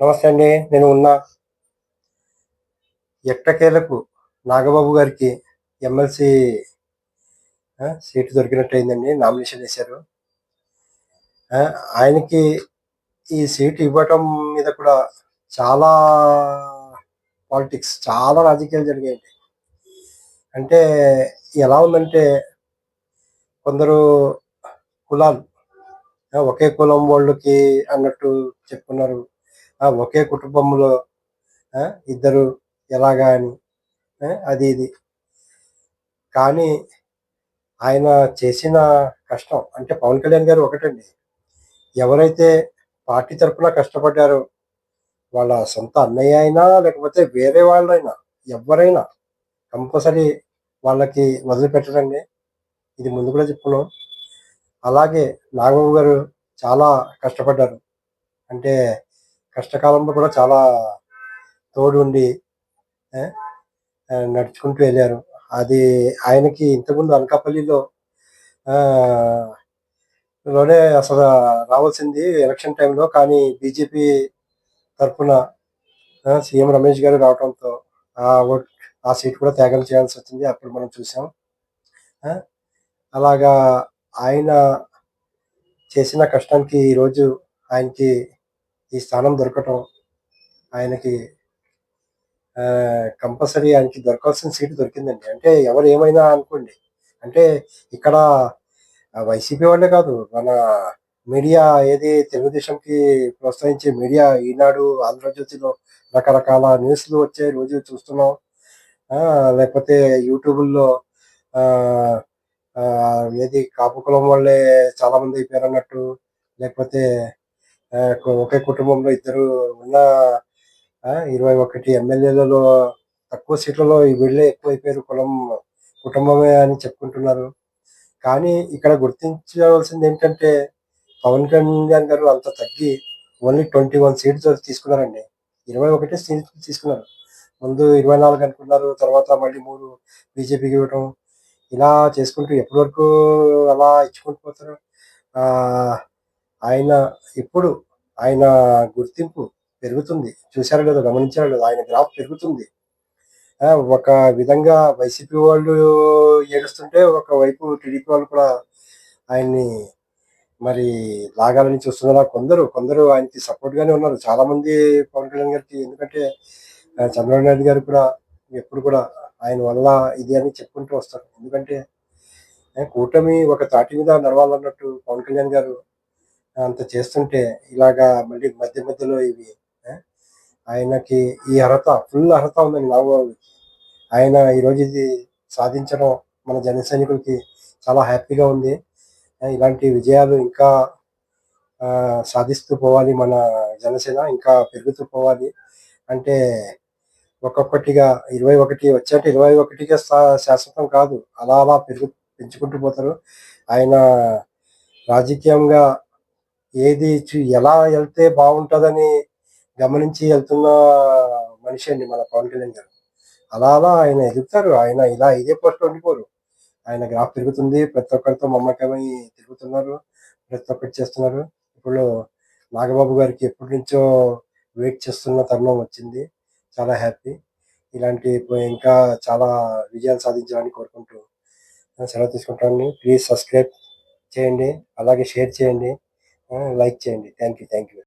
నమస్తే అండి నేను ఉన్నా. ఎట్టకేలకు నాగబాబు గారికి ఎమ్మెల్సీ సీటు దొరికినట్టు అయిందండి నామినేషన్ వేశారు. ఆయనకి ఈ సీటు ఇవ్వటం మీద కూడా చాలా పాలిటిక్స్ చాలా రాజకీయాలు జరిగాయండి. అంటే ఎలా ఉందంటే కొందరు కులాలు ఒకే కులం వాళ్ళకి అన్నట్టు చెప్పుకున్నారు. ఒకే కుటుంబంలో ఇద్దరు ఎలాగా అని అది ఇది. కానీ ఆయన చేసిన కష్టం అంటే పవన్ కళ్యాణ్ గారు ఒకటండి. ఎవరైతే పార్టీ తరఫున కష్టపడ్డారో వాళ్ళ సొంత అన్నయ్య అయినా లేకపోతే వేరే వాళ్ళైనా ఎవరైనా కంపల్సరీ వాళ్ళకి వదిలిపెట్టరండి ఇది ముందు కూడా చెప్పుకున్నాం. అలాగే నాగబాబు గారు చాలా కష్టపడ్డారు. అంటే కష్టకాలంలో కూడా చాలా తోడు ఉండి నడుచుకుంటూ వెళ్ళారు. అది ఆయనకి ఇంతకుముందు అనకాపల్లిలో లోనే అసలు రావాల్సింది ఎలక్షన్ టైంలో కానీ బీజేపీ తరఫున సీఎం రమేష్ గారు రావడంతో ఆ ఓట్ ఆ సీట్ కూడా త్యాగం చేయాల్సి వచ్చింది. అప్పుడు మనం చూసాం. అలాగా ఆయన చేసిన కష్టానికి ఈరోజు ఆయనకి ఈ స్థానం దొరకటం ఆయనకి కంపల్సరీ ఆయనకి దొరకాల్సిన సీటు దొరికిందండి. అంటే ఎవరు ఏమైనా అనుకోండి. అంటే ఇక్కడ వైసీపీ వాళ్ళే కాదు మన మీడియా ఏది తెలుగుదేశంకి ప్రోత్సహించే మీడియా ఈనాడు ఆంధ్రజ్యోతిలో రకరకాల న్యూస్లు వచ్చే రోజు చూస్తున్నాం. లేకపోతే యూట్యూబ్లో ఏది కాపు కులం వాళ్ళే చాలామంది పేరు అయిపోయారు అన్నట్టు లేకపోతే ఒకే కుటుంబంలో ఇద్దరు ఉన్న ఆ, ఇరవై ఒకటి ఎమ్మెల్యేలలో తక్కువ సీట్లలో ఈ వీళ్ళే ఎక్కువ అయిపోయారు కులం కుటుంబమే అని చెప్పుకుంటున్నారు. కానీ ఇక్కడ గుర్తించవలసింది ఏంటంటే పవన్ కళ్యాణ్ గారు అంత తగ్గి ఓన్లీ ట్వంటీ వన్ సీట్స్ తీసుకున్నారండి. ఇరవై ఒకటి సీట్స్ తీసుకున్నారు. ముందు ఇరవై నాలుగు అనుకున్నారు తర్వాత మళ్ళీ మూడు బీజేపీకి ఇవ్వటం. ఇలా చేసుకుంటూ ఎప్పటి వరకు అలా ఇచ్చుకుంటూ పోతారు? ఆ, ఆయన ఇప్పుడు ఆయన గుర్తింపు పెరుగుతుంది. చూసారో లేదో గమనించారో లేదో ఆయన గ్రాఫ్ పెరుగుతుంది. ఒక విధంగా వైసీపీ వాళ్ళు ఏడుస్తుంటే ఒకవైపు టీడీపీ వాళ్ళు కూడా ఆయన్ని మరి లాగాలని చూస్తున్నారా? కొందరు కొందరు ఆయనకి సపోర్ట్గానే ఉన్నారు. చాలామంది పవన్ కళ్యాణ్ గారికి ఎందుకంటే చంద్రబాబు నాయుడు గారు కూడా ఎప్పుడు కూడా ఆయన వల్ల ఇది అని చెప్పుకుంటూ వస్తారు. ఎందుకంటే కూటమి ఒక తాటి మీద నడవాలన్నట్టు పవన్ కళ్యాణ్ గారు అంత చేస్తుంటే ఇలాగా మళ్ళీ మధ్య మధ్యలో ఇవి ఆయనకి ఈ అర్హత ఫుల్ అర్హత ఉందని నాగబాబు ఆయన ఈరోజు ఇది సాధించడం మన జన సైనికులకి చాలా హ్యాపీగా ఉంది. ఇలాంటి విజయాలు ఇంకా సాధిస్తూ పోవాలి మన జనసేన ఇంకా పెరుగుతూ పోవాలి. అంటే ఒక్కొక్కటిగా ఇరవై ఒకటి వచ్చేటట్టు ఇరవై ఒకటిగా శాశ్వతం కాదు. అలా అలా పెరుగు పెంచుకుంటూ పోతారు. ఆయన రాజకీయంగా ఏది ఎలా వెళ్తే బాగుంటుందని గమనించి వెళ్తున్న మనిషి అండి మన పవన్ కళ్యాణ్ గారు. అలా అలా ఆయన ఎదుగుతారు. ఆయన ఇలా ఇదే పోస్ట్ ఉండిపోరు. ఆయన గ్రాఫ్ పెరుగుతుంది ప్రతి ఒక్కరితో మమ్మకమై తిరుగుతున్నారు. ప్రతి ఒక్కటి చేస్తున్నారు. ఇప్పుడు నాగబాబు గారికి ఎప్పటి నుంచో వెయిట్ చేస్తున్న తరుణం వచ్చింది. చాలా హ్యాపీ. ఇలాంటి ఇంకా చాలా విజయాలు సాధించాలని కోరుకుంటూ సెలవు తీసుకుంటాను. ప్లీజ్ సబ్స్క్రైబ్ చేయండి. అలాగే షేర్ చేయండి. లైక్ చేయండి థ్యాంక్ యూ థ్యాంక్ యూ